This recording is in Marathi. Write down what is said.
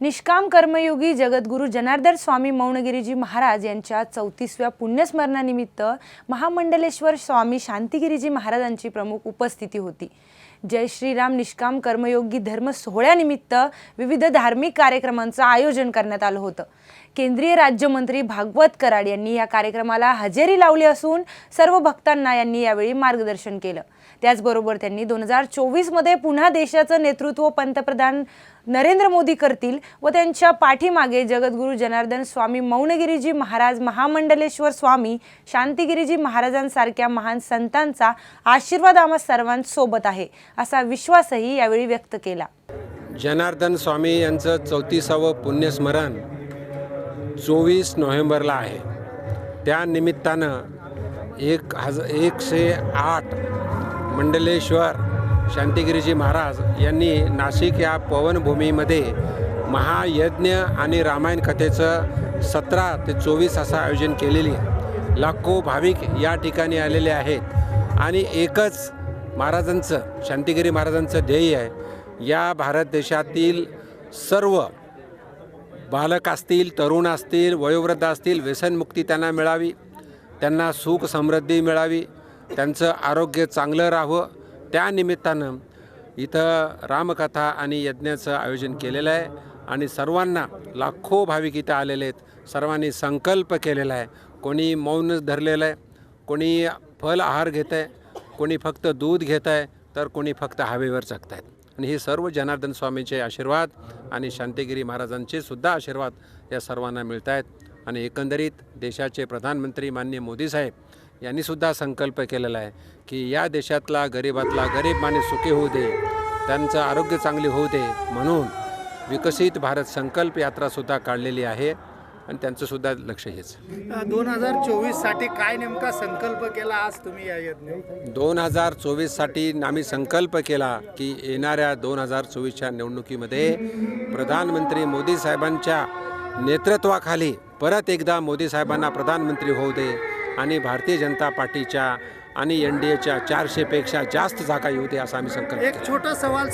निष्काम कर्मयोगी जगद्गुरू जनार्दन स्वामी मौनगिरीजी महाराज यांच्या चौतीसव्या पुण्यस्मरणानिमित्त महामंडलेश्वर स्वामी शांतिगिरीजी महाराजांची प्रमुख उपस्थिती होती. जय श्रीराम निष्काम कर्मयोगी धर्म सोहळ्यानिमित्त विविध धार्मिक कार्यक्रमांचं आयोजन करण्यात आलं होतं. केंद्रीय राज्यमंत्री भागवत कराड यांनी या कार्यक्रमाला हजेरी लावली असून सर्व भक्तांना यांनी यावेळी मार्गदर्शन केलं. त्याचबरोबर त्यांनी दोन हजार चोवीसमध्ये पुन्हा देशाचं नेतृत्व पंतप्रधान नरेंद्र मोदी करतील व त्यांच्या पाठीमागे जगद्गुरू जनार्दन स्वामी मौनगिरीजी महाराज महामंडलेश्वर स्वामी शांतिगिरीजी महाराजांसारख्या महान संतांचा आशीर्वाद आम्हा सर्वांसोबत आहे असा विश्वासही यावेळी व्यक्त केला. जनार्दन स्वामी यांचं चौतीसावं पुण्यस्मरण चोवीस नोव्हेंबरला आहे. त्या निमित्तानं एक हज एकशे आठ मंडलेश्वर शांतिगिरीजी महाराज यांनी नाशिक या पवनभूमीमध्ये महायज्ञ आणि रामायण कथेचं सतरा ते चोवीस असं आयोजन केलेली लाखो भाविक या ठिकाणी आलेले आहेत आणि एकच महाराजांचं शांतिगिरी महाराजांचं ध्येय आहे. या भारत देशातील सर्व बालक असतील तरुण असतील वयोवृद्ध असतील व्यसनमुक्ती त्यांना मिळावी त्यांना सुख समृद्धी मिळावी त्यांचं आरोग्य चांगलं राहावं. त्यानिमित्तानं इथं रामकथा आणि यज्ञाचं आयोजन केलेलं आहे आणि सर्वांना लाखो भाविक इथं आलेले आहेत. सर्वांनी संकल्प केलेला आहे. कोणी मौन धरलेलं आहे कोणी फल आहार घेत आहे कोणी फक्त दूध घेत आहे तर कोणी फक्त हवेवर जगत आहेत आणि हे सर्व जनार्दन स्वामींचे आशीर्वाद आणि शांतिगिरी महाराजांचे सुद्धा आशीर्वाद या सर्वांना मिळत आहेत. आणि एकंदरीत देशाचे प्रधानमंत्री माननीय मोदी साहेब संकल्प केलेला आहे की या देशातला गरिबातला गरीब माणूस सुखी होऊ दे त्यांचं आरोग्य चांगले होऊ दे म्हणून विकसित भारत संकल्प यात्रासुद्धा काढलेली आहे. आणि त्यांचं सुद्धा लक्ष हेच. दोन हजार चोवीससाठी काय नेमका संकल्प केला आज तुम्ही या यज्ञ? दोन हजार चोवीससाठी आम्ही संकल्प केला की येणाऱ्या दोन हजार चोवीसच्या निवडणुकीमध्ये प्रधानमंत्री मोदी साहेबांच्या नेतृत्वाखाली परत एकदा मोदी साहेबांना प्रधानमंत्री होऊ दे आणि भारतीय जनता पार्टीच्या आणि एन डी एच्या चारशेपेक्षा जास्त जागा येऊ दे असा आम्ही संकल्प केला एक छोटा सवाल